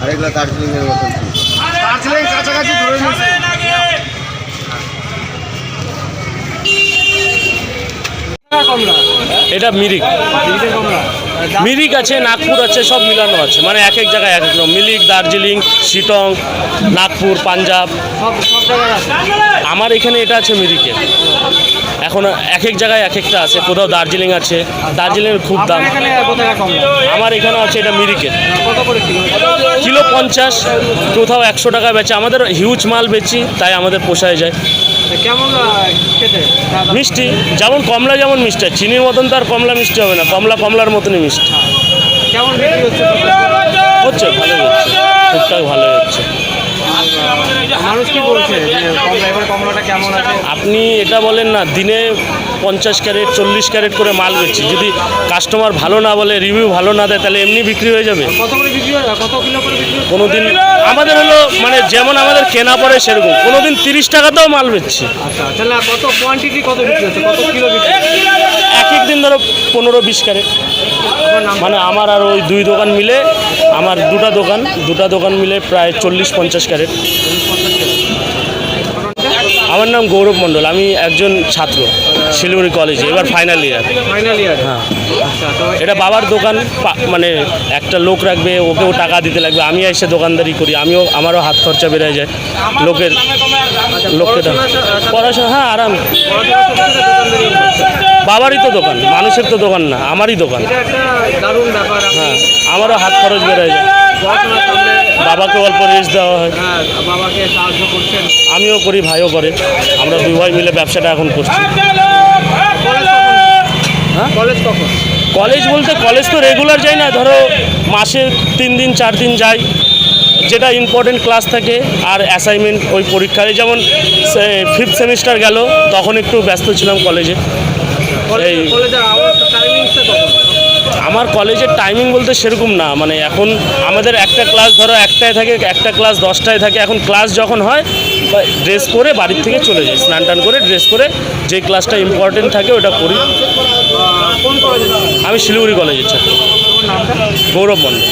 আর এগুলো দার্জিলিং এর মতন দার্জিলিং কাছাকাছি ধরে নিয়েছে। কমলা। এটা মিরিক। মিরিক আছে নাগপুর আছে সব মিলানো আছে। মানে এক এক জায়গায় এক এক রকম। মিরিক দার্জিলিং শিটং নাগপুর পাঞ্জাব। আমার এখানে এটা আছে মিরিকে এখন এক এক জায়গায় এক একটা আছে কোথাও দার্জিলিং আছে। দার্জিলিংয়ের খুব দাম। আমার এখানে আছে এটা মিরিকে কিলো? পঞ্চাশ কোথাও একশো টাকা বেচে। আমাদের হিউজ মাল বেচি তাই আমাদের পোষায় যায়। কেমন খেতে? মিষ্টি যেমন কমলা যেমন মিষ্টি চিনির মতন তো আর কমলা মিষ্টি হবে না কমলা কমলার মতনই মিষ্টি। কেমন হচ্ছে? হচ্ছে ভালোই হচ্ছে টুকটাক ভালোই হচ্ছে। মানুষ কি বলছে কমলাটা কেমন আছে? আপনি এটা বলেন না দিনে পঞ্চাশ ক্যারেট চল্লিশ ক্যারেট করে মাল বেচছি। যদি কাস্টমার ভালো না বলে রিভিউ ভালো না দেয় তাহলে এমনি বিক্রি হয়ে যাবে। কত করে বিক্রি হয়? কত কিলো করে বিক্রি কোনো দিন আমাদের হলো মানে যেমন আমাদের কেনা পড়ে সেরকম। কোনো দিন তিরিশ টাকাতেও মাল বেচছি। আচ্ছা তাহলে কত কোয়ান্টিটি কত বিক্রি হচ্ছে? কত কিলো বিক্রি এক দিন ধরো পনেরো বিশ ক্যারেট। মানে আমার আর ওই দুই দোকান মিলে, আমার দুটা দোকান দুটা দোকান মিলে প্রায় চল্লিশ পঞ্চাশ ক্যারেট। আমার নাম গৌরব মণ্ডল, আমি একজন ছাত্র। শিলিগুড়ি কলেজে এবার ফাইনাল ইয়ার ফাইনাল ইয়ার হ্যাঁ। আচ্ছা এটা বাবার দোকান মানে একটা লোক রাখবে ওকেও টাকা দিতে লাগবে। আমি এসে দোকানদারি করি আমিও আমারও হাত খরচা বেড়ে যায়। লোকের লোককে পড়াশোনা হ্যাঁ আরাম। বাবারই তো দোকান মানুষের তো দোকান না আমারই দোকান। হ্যাঁ আমারও হাত খরচ বেড়ে যায়। বাবাকে অল্প রেস্ট দেওয়া হয়। হ্যাঁ বাবাকে সাহায্য করছেন। আমিও করি ভাইও করে। আমরা দুই ভাই মিলে ব্যবসাটা এখন করছি। হ্যাঁ? কলেজ কখন? কলেজ বলতে কলেজ তো রেগুলার যাই না ধরো মাসে তিন দিন চার দিন যাই যেটা ইম্পর্টেন্ট ক্লাস থাকে আর অ্যাসাইনমেন্ট ওই পরীক্ষায়। যেমন ফিফথ সেমিস্টার গেল তখন একটু ব্যস্ত ছিলাম কলেজে। এই- আমার কলেজের টাইমিং বলতে সেরকম না। মানে এখন আমাদের একটা ক্লাস ধরো একটায় থাকে একটা ক্লাস দশটায় থাকে। এখন ক্লাস যখন হয় ড্রেস করে বাড়ির থেকে চলে যাই। স্নান টান করে ড্রেস করে যে ক্লাসটা ইম্পর্টেন্ট থাকে ওটা করি। আমি শিলিগুড়ি কলেজের ছাত্র। গৌরব মন্ডল